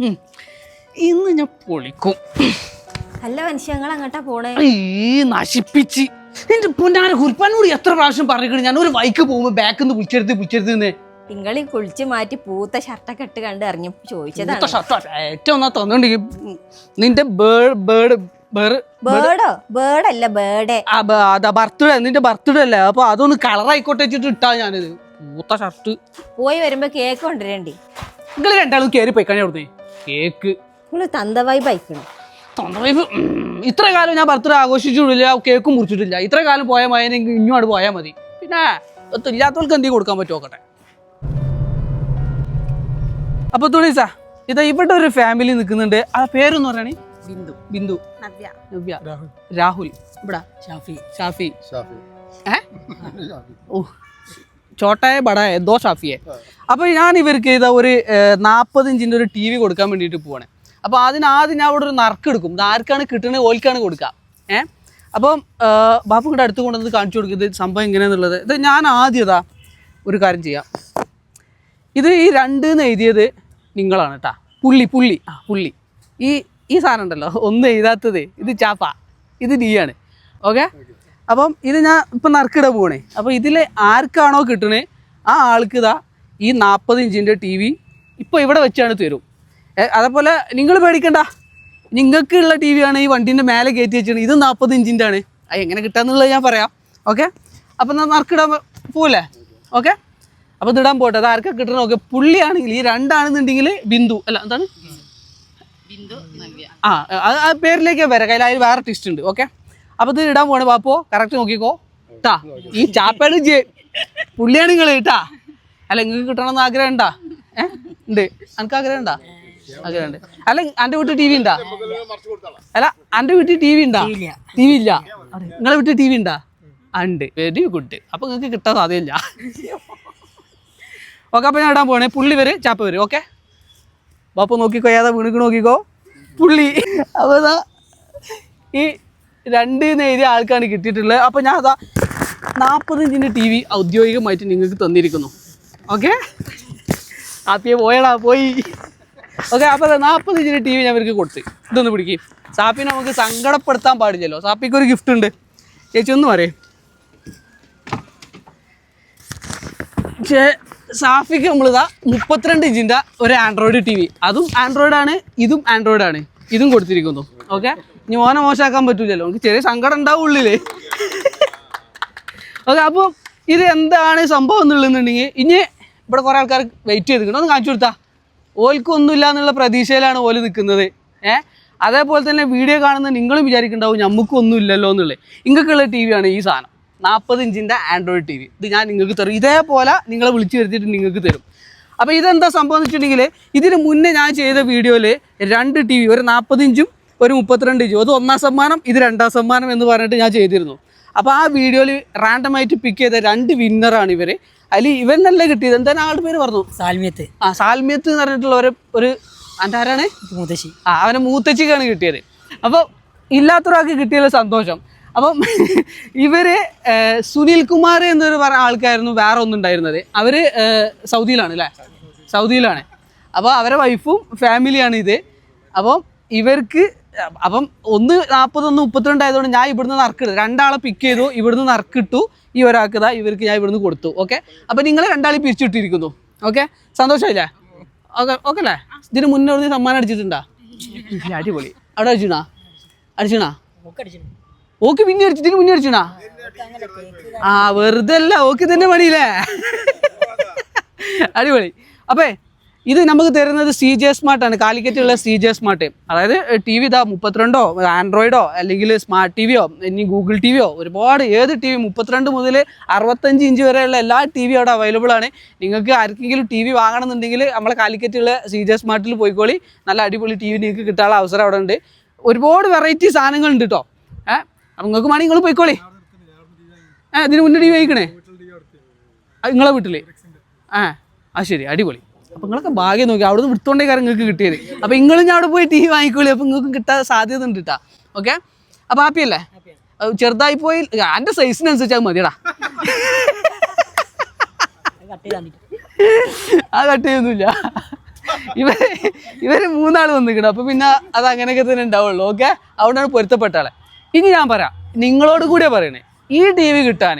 ഇന്ന് ഞാൻ പൊളിക്കും. അല്ല മനുഷ്യ നിങ്ങൾ അങ്ങോട്ടാ പോണേ? ഈ നശിപ്പിച്ച്. എന്റെ പുന്നാര കുറിപ്പാനോട് എത്ര പ്രാവശ്യം പറഞ്ഞിട്ടുണ്ട്? ഞാൻ ഒരു വൈക്ക് പോകുമ്പോ ബാക്കിൽ നിന്ന് പുളിച്ചെടുത്ത് വിളിച്ചെടുത്ത് നിങ്ങളീ കുളിച്ച് മാറ്റി പൂത്ത ഷർട്ടൊക്കെ ഇട്ട് കണ്ട് ഇറങ്ങി ചോദിച്ചതാണ്. ഏറ്റവും ഒന്നാ നിന്റെ ബേർഡ് ബേർഡ് ബേർഡ് ബേർഡോ? ബേർഡല്ല ബേർഡേ. ആ അതാ ബർത്ത്ഡേ നിന്റെ ബർത്ത്ഡേ അല്ലേ? അപ്പൊ അതൊന്ന് കളർ ആയിക്കോട്ടെ വെച്ചിട്ട് ഇട്ടാ ഞാനിത്. പൂത്ത ഷർട്ട്. പോയി വരുമ്പോ കേക്ക് കൊണ്ടുവരണ്ടേ. നിങ്ങൾ രണ്ടാളും കയറി പോയി അവിടുന്ന്. കേക്ക്. നിങ്ങൾ തന്തവായി ബൈക്കണം തൊണ്ടവൈബ് ഇത്ര കാലം ഞാൻ ബർത്ത്ഡേ ആഘോഷിച്ചിട്ടില്ല കേക്കും മുറിച്ചിട്ടില്ല. ഇത്ര കാലം പോയാൽ മതി എനിക്ക് ഇങ്ങോട്ട് പോയാൽ മതി. പിന്നെ ഇല്ലാത്തവർക്ക് എന്തെങ്കിലും കൊടുക്കാൻ പറ്റുമോ നോക്കട്ടെ. അപ്പൊ തുളീസ ഇതാ ഇവിടെ ഒരു ഫാമിലി നിൽക്കുന്നുണ്ട്. ആ പേരെന്ന് പറയണേ. ബിന്ദു. ബിന്ദു. നവ്യ. രാഹുൽ. ഇവിടെ. ഷാഫി. ഷാഫി. ഏ? ഓ. ചോട്ടായ ബടായ ദോ ഷാഫിയെ. അപ്പൊ ഞാൻ ഇവർക്ക് ഇതാ ഒരു നാൽപ്പത് ഇഞ്ചിന്റെ ഒരു ടി വി കൊടുക്കാൻ വേണ്ടിയിട്ട് പോവാണ്. അപ്പോൾ അതിന് ആദ്യം ഞാൻ അവിടെ ഒരു നറുക്ക് എടുക്കും. ഇത് ആർക്കാണ് കിട്ടുന്നത് ഓൽക്കാണ് കൊടുക്കുക ഏ? അപ്പം ബാപ്പു കൂടെ അടുത്ത് കൊണ്ടുവന്ന് കാണിച്ചു കൊടുക്കും ഇത് സംഭവം എങ്ങനെയാന്നുള്ളത്. ഇത് ഞാൻ ആദ്യം ഇതാ ഒരു കാര്യം ചെയ്യാം. ഇത് ഈ രണ്ട് എന്ന് എഴുതിയത് നിങ്ങളാണ് കേട്ടാ. പുള്ളി പുള്ളി ആ പുള്ളി. ഈ ഈ സാധനം ഉണ്ടല്ലോ ഒന്നും എഴുതാത്തത് ഇത് ചാപ്പ ഇത് നീയാണ്. ഓക്കെ? അപ്പം ഇത് ഞാൻ ഇപ്പം നറുക്കിട പോകണേ അപ്പോൾ ഇതിൽ ആർക്കാണോ കിട്ടണേ ആ ആൾക്ക് ഇതാ ഈ നാൽപ്പത് ഇഞ്ചിന്റെ ടി വി ഇപ്പോൾ ഇവിടെ വെച്ചാണ് തരും. അതേപോലെ നിങ്ങൾ പേടിക്കണ്ട. നിങ്ങൾക്കുള്ള ടി വി ആണ് ഈ വണ്ടീന്റെ മേലെ കയറ്റി വെച്ചിട്ട് ഇത് നാൽപ്പത് ഇഞ്ചിന്റെ ആണ്. അത് എങ്ങനെ കിട്ടാന്നുള്ളത് ഞാൻ പറയാം. ഓക്കെ? അപ്പം എന്നാൽ നറുക്കിടാൻ പോവില്ലേ ഓക്കെ? അപ്പോൾ ഇതിടാൻ പോട്ടെ. അത് ആർക്കാ കിട്ടണം ഓക്കെ പുള്ളിയാണെങ്കിൽ ഈ രണ്ടാണെന്നുണ്ടെങ്കിൽ ബിന്ദു. അല്ല എന്താണ്? ആ അത് ആ പേരിലേക്കാണ് വരാം. കയ്യിൽ അതിൽ വേറെ ടിസ്റ്റ് ഉണ്ട്. ഓക്കെ? അപ്പോൾ ഇത് ഇടാൻ പോണേ പാപ്പോ കറക്റ്റ് നോക്കിക്കോ. ട്ടാ ഈ ചാപ്പയാണ് ജെ പുള്ളിയാണ് നിങ്ങൾ കേട്ടാ അല്ല നിങ്ങൾക്ക് കിട്ടണമെന്ന് ആഗ്രഹം ഉണ്ടാ ഉണ്ട്. എനിക്ക് ആഗ്രഹം ഉണ്ടാ ആഗ്രഹം ഉണ്ട് അല്ല എന്റെ വീട്ടിൽ ടി വി ഉണ്ടാ? അല്ല എന്റെ വീട്ടിൽ ടി വി ഉണ്ടാ? ടി വി ഇല്ല. നിങ്ങളെ വീട്ടിൽ ടി വി ഉണ്ടാ? ഉണ്ട്. Very good. അപ്പൊ നിങ്ങൾക്ക് കിട്ടാൻ സാധ്യതയില്ല. ഓക്കെ അപ്പൊ ഞാൻ ഇടാൻ പോണേ പുള്ളി വരും ചാപ്പ വരും ഓക്കെ? ബാപ്പ നോക്കിക്കോ ഏതാ വീണിക്ക് നോക്കിക്കോ? പുള്ളി. അപ്പൊ ഈ രണ്ട് നേരിയ ആൾക്കാണ് കിട്ടിയിട്ടുള്ളത്. അപ്പോൾ ഞാൻ അതാ നാൽപ്പത് ഇഞ്ചിന്റെ ടി വി ഔദ്യോഗികമായിട്ട് നിങ്ങൾക്ക് തന്നിരിക്കുന്നു. ഓക്കെ ആപ്പിയെ പോയടാ പോയി. ഓക്കെ അപ്പോൾ നാൽപ്പത് ഇഞ്ചിന്റെ ടി വി ഞാൻ ഇവർക്ക് കൊടുത്ത്. ഇതൊന്ന് പിടിക്കും. സാപ്പി നമുക്ക് സങ്കടപ്പെടുത്താൻ പാടില്ലല്ലോ. സാപ്പിക്ക് ഒരു ഗിഫ്റ്റ് ഉണ്ട്. ചേച്ചി ഒന്ന് പറയേ. പക്ഷേ സാഫിക്ക് നമ്മളിതാ മുപ്പത്തിരണ്ട് ഇഞ്ചിന്റെ ഒരു ആൻഡ്രോയിഡ് ടി വി. അതും ആൻഡ്രോയിഡ് ആണ് ഇതും ആൻഡ്രോയിഡ് ആണ്. ഇതും കൊടുത്തിരിക്കുന്നു. ഓക്കെ ഇനി മോനെ മോശമാക്കാൻ പറ്റൂലല്ലോ. നമുക്ക് ചെറിയ സങ്കടം ഉണ്ടാവും ഉള്ളിൽ. ഓക്കെ അപ്പോൾ ഇത് എന്താണ് സംഭവം എന്നുള്ളതെന്നുണ്ടെങ്കിൽ ഇനി ഇവിടെ കുറേ ആൾക്കാർ വെയിറ്റ് ചെയ്തിട്ടുണ്ട് ഒന്ന് കാണിച്ചു കൊടുത്താ. ഓൽക്കൊന്നുമില്ല എന്നുള്ള പ്രതീക്ഷയിലാണ് ഓൽ നിൽക്കുന്നത്. ഏഹ് അതേപോലെ തന്നെ വീഡിയോ കാണുന്ന നിങ്ങളും വിചാരിക്കുന്നുണ്ടാവും നമുക്കൊന്നും ഇല്ലല്ലോ എന്നുള്ളത്. ഇങ്ങൾക്കുള്ള ടി വിയാണ് ഈ സാധനം. നാൽപ്പത് ഇഞ്ചിന്റെ ആൻഡ്രോയിഡ് ടി വി ഇത് ഞാൻ നിങ്ങൾക്ക് തരും. ഇതേപോലെ നിങ്ങളെ വിളിച്ചു വരുത്തിയിട്ട് നിങ്ങൾക്ക് തരും. അപ്പോൾ ഇതെന്താ സംഭവം എന്ന് വെച്ചിട്ടുണ്ടെങ്കിൽ ഇതിന് മുന്നേ ഞാൻ ചെയ്ത വീഡിയോയിൽ രണ്ട് ടി വി ഒരു നാൽപ്പത് ഇഞ്ചും ഒരു മുപ്പത്തിരണ്ട് ഇഞ്ചും. അത് ഒന്നാം സമ്മാനം ഇത് രണ്ടാം സമ്മാനം എന്ന് പറഞ്ഞിട്ട് ഞാൻ ചെയ്തിരുന്നു. അപ്പോൾ ആ വീഡിയോയിൽ റാൻഡമായിട്ട് പിക്ക് ചെയ്ത രണ്ട് വിന്നറാണ് ഇവർ അതിൽ ഇവൻ നല്ല കിട്ടിയത്. എന്താണ് ആളുടെ പേര് പറഞ്ഞു സാൽമ്യത്ത്. ആ സാൽമിയത്ത് എന്ന് പറഞ്ഞിട്ടുള്ള ഒരു ഒരു എന്റെ ആരാണ്? മൂത്തശ്ശി ആ അവനെ മൂത്തശ്ശിക്കാണ് കിട്ടിയത്. അപ്പോൾ ഇല്ലാത്തൊരാൾക്ക് കിട്ടിയതിൽ സന്തോഷം. അപ്പം ഇവർ സുനിൽ കുമാർ എന്നൊരു പറഞ്ഞ ആൾക്കായിരുന്നു വേറെ ഒന്നുണ്ടായിരുന്നത്. അവർ സൗദിയിലാണ് അല്ലേ? സൗദിയിലാണ്. അപ്പോൾ അവരെ വൈഫും ഫാമിലിയാണ് ഇത്. അപ്പം ഇവർക്ക് അപ്പം ഒന്ന് നാൽപ്പത് ഒന്ന് മുപ്പത്തിരണ്ട് ആയതുകൊണ്ട് ഞാൻ ഇവിടുന്ന് നറുക്കിട്ടു രണ്ടാളെ പിക്ക് ചെയ്തു ഇവിടുന്ന് നറുക്കിട്ടു. ഈ ഒരാൾക്ക് ഇതാ ഇവർക്ക് ഞാൻ ഇവിടുന്ന് കൊടുത്തു. ഓക്കെ അപ്പം നിങ്ങൾ രണ്ടാളെ പിരിച്ചിട്ടിരിക്കുന്നു ഓക്കെ സന്തോഷമില്ലേ ഓക്കെ ഓക്കെ അല്ലേ? ഇതിന് മുന്നേ ഒരു സമ്മാനം അടിച്ചിട്ടുണ്ടാ? അടിപൊളി. അവിടെ അടിച്ചിണാ അടിച്ചിണാ ഓക്ക് പിന്നെ അടിച്ചു ഇതിന് മുന്നേ അടിച്ചിണാ ആ വെറുതെ അല്ല ഓക്ക് തന്നെ പണിയില്ലേ? അടിപൊളി. അപ്പേ ഇത് നമുക്ക് തരുന്നത് സി ജെ സ്മാർട്ടാണ് കാലിക്കറ്റുള്ള സി ജെ സ്മാർട്ട് അതായത് ടി വി ഇതാ മുപ്പത്തിരണ്ടോ ആൻഡ്രോയിഡോ അല്ലെങ്കിൽ സ്മാർട്ട് ടി വിയോ ഇനി ഗൂഗിൾ ടി വിയോ ഒരുപാട് ഏത് ടി വി മുപ്പത്തിരണ്ട് മുതൽ അറുപത്തഞ്ച് ഇഞ്ച് വരെയുള്ള എല്ലാ ടി വി അവിടെ അവൈലബിൾ ആണ്. നിങ്ങൾക്ക് ആർക്കെങ്കിലും ടി വി വാങ്ങണമെന്നുണ്ടെങ്കിൽ നമ്മളെ കാലിക്കറ്റുള്ള സി ജെ സ്മാർട്ടിൽ പോയിക്കോളി. നല്ല അടിപൊളി ടി വി നിങ്ങൾക്ക് കിട്ടാനുള്ള അവസരം അവിടെ ഉണ്ട്. ഒരുപാട് വെറൈറ്റി സാധനങ്ങളുണ്ട് കേട്ടോ ഏഹ് അപ്പം നിങ്ങൾക്ക് വേണമെങ്കിൽ നിങ്ങൾ പോയിക്കോളി. ഏഹ് ഇതിന് മുന്നേ ടി വി വയ്ക്കണേ നിങ്ങളെ വീട്ടിൽ ആ ആ ശരി അടിപൊളി. അപ്പം നിങ്ങളൊക്കെ ഭാഗ്യം നോക്കി. അവിടെ നിന്ന് വിടുത്തോണ്ടേ കാര്യം നിങ്ങൾക്ക് കിട്ടിയത്. അപ്പോൾ നിങ്ങളും ഞാൻ അവിടെ പോയി ടി വി വാങ്ങിക്കോളി. അപ്പൊ നിങ്ങൾക്ക് കിട്ടാൻ സാധ്യത ഉണ്ട് കേട്ടാ ഓക്കെ അപ്പോൾ ഹാപ്പി അല്ലേ ചെറുതായി പോയി എന്റെ സൈസിനനുസരിച്ച് അത് മതിയടാ. ആ കട്ട് ചെയ്യൊന്നുമില്ല. ഇവർ ഇവർ മൂന്നാൾ വന്നിക്കണം അപ്പൊ പിന്നെ അത് അങ്ങനെയൊക്കെ തന്നെ ഉണ്ടാവുള്ളൂ. ഓക്കെ അതുകൊണ്ടാണ് പൊരുത്തപ്പെട്ട ആളെ ഇനി ഞാൻ പറയാം. നിങ്ങളോട് കൂടിയാ പറയണേ. ഈ ടി വി കിട്ടാൻ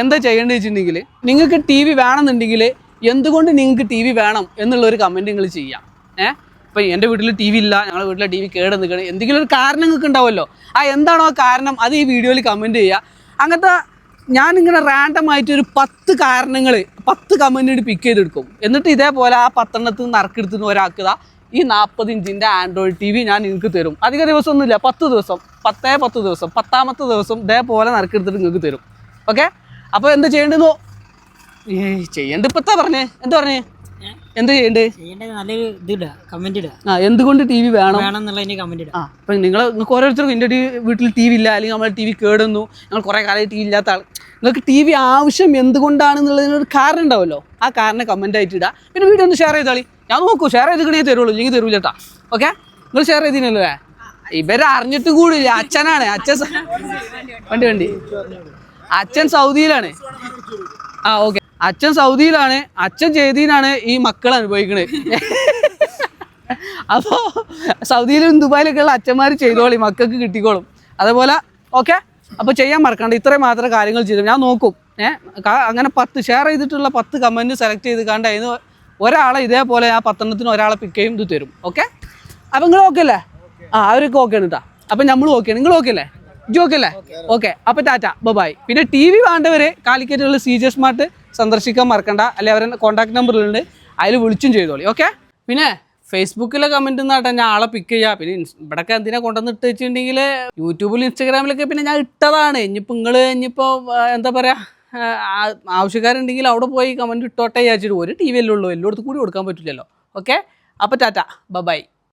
എന്താ ചെയ്യേണ്ടത് വെച്ചിട്ടുണ്ടെങ്കിൽ നിങ്ങൾക്ക് ടി വി വേണമെന്നുണ്ടെങ്കിൽ എന്തുകൊണ്ട് നിങ്ങൾക്ക് ടി വി വേണം എന്നുള്ളൊരു കമന്റ് നിങ്ങൾ ചെയ്യാം. ഏഹ് ഇപ്പം എന്റെ വീട്ടിൽ ടി വി ഇല്ല ഞങ്ങളുടെ വീട്ടിലെ ടി വി കേട് നിൽക്കണം എന്തെങ്കിലും ഒരു കാരണം നിങ്ങൾക്ക് ഉണ്ടാവുമല്ലോ. ആ എന്താണോ കാരണം അത് ഈ വീഡിയോയിൽ കമന്റ് ചെയ്യുക അങ്ങനത്തെ ഞാനിങ്ങനെ റാൻഡം ആയിട്ട് ഒരു പത്ത് കാരണങ്ങൾ പത്ത് കമന്റ് പിക്ക് ചെയ്തെടുക്കും. എന്നിട്ട് ഇതേപോലെ ആ പത്തെണ്ണത്തിൽ നിന്ന് നറുക്കെടുത്തുനിന്ന് ഒരാക്കുക ഈ നാൽപ്പത് ഇഞ്ചിന്റെ ആൻഡ്രോയിഡ് ടി വി ഞാൻ നിങ്ങൾക്ക് തരും. അധിക ദിവസമൊന്നുമില്ല പത്ത് ദിവസം പത്തേ പത്ത് ദിവസം പത്താമത്തെ ദിവസം ഇതേപോലെ നറുക്കെടുത്തിട്ട് നിങ്ങൾക്ക് തരും. ഓക്കെ അപ്പോൾ എന്താ ചെയ്യേണ്ടതെന്നോ ഏയ് ചെയ്യേണ്ട ഇപ്പം എന്താ പറഞ്ഞേ? എന്താ പറഞ്ഞേ? എന്ത് ചെയ്യണ്ടേ? ചെയ്യേണ്ടത് നല്ലൊരു ഇത് ഇടുക കമന്റ് ഇടുക ആ എന്തുകൊണ്ട് ടി വി വേണം? വേണം എന്നുള്ളതിന് കമന്റ് ഇടുക ആ അപ്പം നിങ്ങൾ നിങ്ങൾക്ക് ഓരോരുത്തർക്കും എന്റെ വീട്ടിൽ ടി വി ഇല്ല അല്ലെങ്കിൽ നമ്മുടെ ടി വി കേടുന്നു. ഞങ്ങൾ കുറേ കാലം ടി വി ഇല്ലാത്ത ആൾ നിങ്ങൾക്ക് ടി വി ആവശ്യം എന്തുകൊണ്ടാണെന്നുള്ളതിനൊരു കാരണം ഉണ്ടാവുമല്ലോ ആ കാരണം കമന്റ് ആയിട്ട് ഇടുക പിന്നെ വീഡിയോ ഒന്ന് ഷെയർ ചെയ്താളി. ഞാൻ നോക്കൂ ഷെയർ ചെയ്തിക്കണേ തരുള്ളൂ. ഇല്ലെങ്കിൽ തരൂല കേട്ടാ. ഓക്കെ നിങ്ങൾ ഷെയർ ചെയ്തിനല്ലോ ഇവരെ അറിഞ്ഞിട്ട് കൂടില്ല. അച്ഛനാണ്. അച്ഛൻ വണ്ടി വണ്ടി. അച്ഛൻ സൗദിയിലാണ്. ആ ഓക്കെ അച്ഛൻ സൗദിയിലാണ് അച്ഛൻ ചെയ്തിനാണ് ഈ മക്കൾ അനുഭവിക്കുന്നത് അപ്പോൾ സൗദിയിലും ദുബായിലൊക്കെ ഉള്ള അച്ഛന്മാർ ചെയ്തോളി മക്കൾക്ക് കിട്ടിക്കോളും. അതേപോലെ ഓക്കെ? അപ്പോൾ ചെയ്യാൻ മറക്കണ്ട ഇത്രയും മാത്രം കാര്യങ്ങൾ ചെയ്തു. ഞാൻ നോക്കും. ഏഹ് അങ്ങനെ പത്ത് ഷെയർ ചെയ്തിട്ടുള്ള പത്ത് കമന്റ് സെലക്ട് ചെയ്ത് കണ്ട് അതിന് ഒരാളെ ഇതേപോലെ ആ പത്തെണ്ണത്തിന് ഒരാളെ പിക്ക് ചെയ്യും ഇത് തരും. ഓക്കെ? അപ്പം നിങ്ങൾ ഓക്കെ അല്ലേ? ആ അവരൊക്കെ ഓക്കെ ആണ് കേട്ടോ അപ്പം നമ്മൾ ഓക്കെ നിങ്ങൾ ഓക്കെ അല്ലേ? ജോക്കല്ലേ ഓക്കെ അപ്പൊ ടാറ്റ. ബൈ പിന്നെ ടി വി വേണ്ടവർ കാലിക്കറ്റുള്ള സി ജെ സ്മാർട്ട് സന്ദർശിക്കാൻ മറക്കണ്ട. അല്ലെ അവരുടെ കോൺടാക്ട് നമ്പറിലുണ്ട് അതിൽ വിളിച്ചും ചെയ്തോളി ഓക്കെ പിന്നെ ഫേസ്ബുക്കിലെ കമന്റ് എന്നാട്ടെ ഞാൻ ആളെ പിക്ക് ചെയ്യുക പിന്നെ ഇവിടെ ഇവിടെയൊക്കെ എന്തിനാ കൊണ്ടുവന്ന് ഇട്ട് വെച്ചിട്ടുണ്ടെങ്കിൽ യൂട്യൂബിലും ഇൻസ്റ്റാഗ്രാമിലൊക്കെ പിന്നെ ഞാൻ ഇട്ടതാണ്. ഇനിയിപ്പോൾ നിങ്ങൾ ഇനിയിപ്പോൾ എന്താ പറയുക ആവശ്യക്കാരുണ്ടെങ്കിൽ അവിടെ പോയി കമന്റ് ഇട്ടോട്ടെ വിചാരിച്ചിട്ട് ഒരു ടി വി അല്ലേ ഉള്ളൂ. എല്ലായിടത്തും കൂടി കൊടുക്കാൻ പറ്റില്ലല്ലോ. ഓക്കെ അപ്പോൾ ടാറ്റ. ബൈ